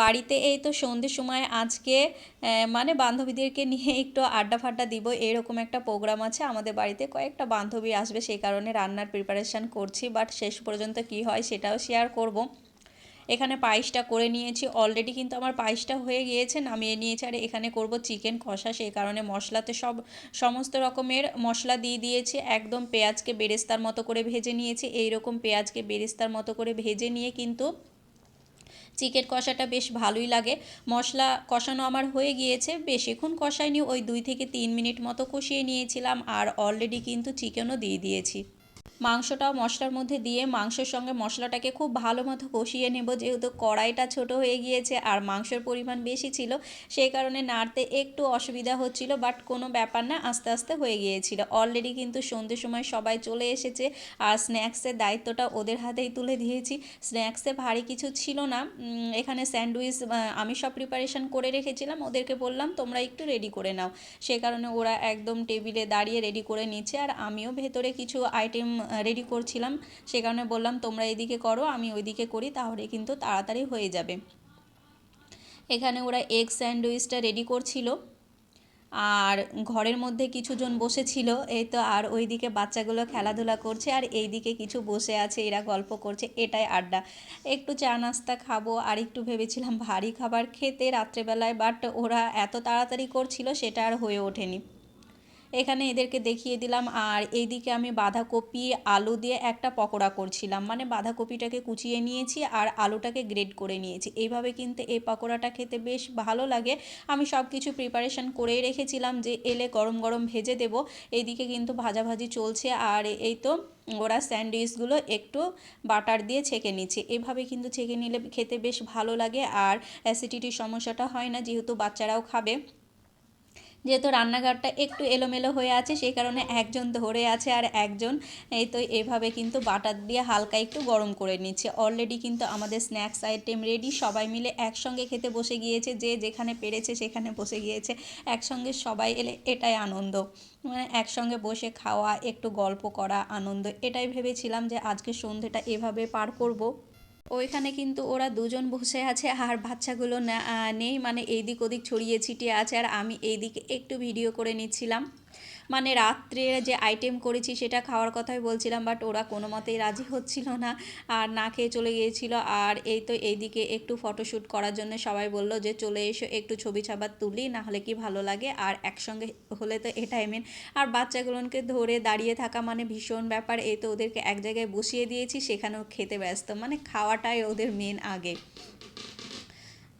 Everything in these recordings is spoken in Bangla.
বাড়িতে এই তো সন্ধ্যের সময় আজকে মানে বান্ধবীদেরকে নিয়ে একটু আড্ডা ফাড্ডা দিব, এরকম একটা প্রোগ্রাম আছে। আমাদের বাড়িতে কয়েকটা বান্ধবী আসবে, সেই কারণে রান্নার প্রিপারেশান করছি বাট শেষ পর্যন্ত কি হয় সেটাও শেয়ার করব। এখানে পায়েসটা করে নিয়েছি অলরেডি কিন্তু আমার পায়েসটা হয়ে গিয়েছে, নামিয়ে নিয়েছি, আর এখানে করব চিকেন কষা, সেই কারণে মশলাতে সব সমস্ত রকমের মশলা দিয়ে দিয়েছি, একদম পেঁয়াজকে বেরেস্তার মতো করে ভেজে নিয়েছি এই রকম পেঁয়াজকে বেরেস্তার মতো করে ভেজে নিয়ে কিন্তু চিকেন কষাটা বেশ ভালোই লাগে। মশলা কষানো আমার হয়ে গিয়েছে। বেশ বেশিক্ষণ কষাইনি, ওই দুই থেকে তিন মিনিট মতো কষিয়ে নিয়েছিলাম, আর অলরেডি কিন্তু চিকেনও দিয়ে দিয়েছি। মাংসটাও মশলার মধ্যে দিয়ে মাংসের সঙ্গে মশলাটাকে খুব ভালো মতো কষিয়ে নেব। যেহেতু কড়াইটা ছোট হয়ে গিয়েছে আর মাংসের পরিমাণ বেশি ছিল সেই কারণে নাড়তে একটু অসুবিধা হচ্ছিল বাট কোনো ব্যাপার না, আস্তে আস্তে হয়ে গিয়েছিল। অলরেডি কিন্তু সন্ধ্যের সময় সবাই চলে এসেছে আর স্ন্যাক্সের দায়িত্বটা ওদের হাতেই তুলে দিয়েছি। স্ন্যাক্সে ভারী কিছু ছিল না। এখানে স্যান্ডউইচ আমি সব প্রিপারেশন করে রেখেছিলাম। ওদেরকে বললাম, তোমরা একটু রেডি করে নাও। সে কারণে ওরা একদম টেবিলে দাঁড়িয়ে রেডি করে নিচ্ছে। আর আমিও ভেতরে কিছু আইটেম রেডি করছিলাম, সে কারণে বললাম, তোমরা এদিকে করো, আমি ওইদিকে করি, তাহলে কিন্তু তাড়াতাড়ি হয়ে যাবে। এখানে ওরা এগ স্যান্ডউইচটা রেডি করছিল। আর ঘরের মধ্যে কিছুজন বসেছিল, এই তো আর ওইদিকে বাচ্চাগুলো খেলাধুলা করছে, আর এইদিকে কিছু বসে আছে, এরা গল্প করছে, এটাই আড্ডা। একটু চা নাস্তা খাব, আর একটু ভেবেছিলাম ভারী খাবার খেতে রাত্রেবেলায় বাট ওরা এত তাড়াতাড়ি করছিল, সেটা আর হয়ে ওঠেনি। এখানে এদেরকে দেখিয়ে দিলাম। আর এইদিকে আমি বাঁধাকপি, আলু দিয়ে একটা পকোড়া করছিলাম। মানে বাঁধাকপিটাকে কুচিয়ে নিয়েছি আর আলুটাকে গ্রেড করে নিয়েছি। এইভাবে কিন্তু এই পকোড়াটা খেতে বেশ ভালো লাগে। আমি সব কিছু প্রিপারেশন করেই রেখেছিলাম যে এলে গরম গরম ভেজে দেবো। এইদিকে কিন্তু ভাজাভাজি চলছে। আর এই তো ওরা স্যান্ডউইচগুলো একটু বাটার দিয়ে ছেঁকে নিচ্ছে। এভাবে কিন্তু ছেঁকে নিলে খেতে বেশ ভালো লাগে। আর অ্যাসিডিটির সমস্যাটা হয় না, যেহেতু বাচ্চারাও খাবে। যেহেতু রান্নাঘরটা একটু এলোমেলো হয়ে আছে, সেই কারণে একজন ধরে আছে আর একজন এই তো এভাবে কিন্তু বাটার দিয়ে হালকা একটু গরম করে নিচ্ছে। অলরেডি কিন্তু আমাদের স্ন্যাক্স আইটেম রেডি সবাই মিলে একসঙ্গে খেতে বসে গিয়েছে, যে যেখানে পেরেছে সেখানে বসে গিয়েছে, একসঙ্গে সবাই এলে এটাই আনন্দ। মানে একসঙ্গে বসে খাওয়া, একটু গল্প করা আনন্দ, এটাই ভেবেছিলাম যে আজকে সন্ধেটা এভাবে পার করব। ওইখানে কিন্তু ওরা দুজন বসে আছে আর বাচ্চাগুলো নেই। মানে এইদিক ওদিক ছড়িয়ে ছিটিয়ে আছে আর আমি এইদিকে একটু ভিডিও করে নিচ্ছিলাম। মানে রাত্রে যে আইটেম করেছি সেটা খাওয়ার কথাই বলছিলাম বাট ওরা কোনো মতেই রাজি হচ্ছিল না আর না খেয়ে চলে গিয়েছিল। আর এই তো এইদিকে একটু ফটোশ্যুট করার জন্য সবাই বলল যে, চলে এসো, একটু ছবি ছাপার তুলি না হলে কি ভালো লাগে? আর একসঙ্গে হলে তো এটাই মেন আর বাচ্চাগুলোকে ধরে দাঁড়িয়ে থাকা মানে ভীষণ ব্যাপার। এই তো ওদেরকে এক জায়গায় বসিয়ে দিয়েছি, সেখানেও খেতে ব্যস্ত। মানে খাওয়াটাই ওদের মেন আগে।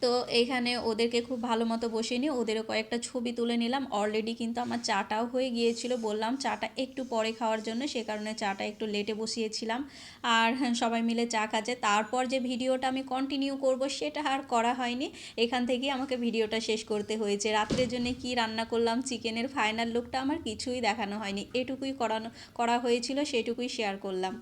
তো এইখানে ওদেরকে খুব ভালো মতো বসিয়ে নিয়ে ওদেরও কয়েকটা ছবি তুলে নিলাম। অলরেডি কিন্তু আমার চাটাও হয়ে গিয়েছিল, বললাম চাটা একটু পরে খাওয়ার জন্য, সে কারণে চাটা একটু লেটে বসিয়েছিলাম। আর সবাই মিলে চা খাচ্ছে। তারপর যে ভিডিওটা আমি কন্টিনিউ করব সেটা আর করা হয়নি। এখান থেকেই আমাকে ভিডিওটা শেষ করতে হয়েছে। রাত্রের জন্য কি রান্না করলাম, চিকেনের ফাইনাল লুকটা আমার কিছুই দেখানো হয়নি। এটুকুই করানো, করা হয়েছিল, সেটুকুই শেয়ার করলাম।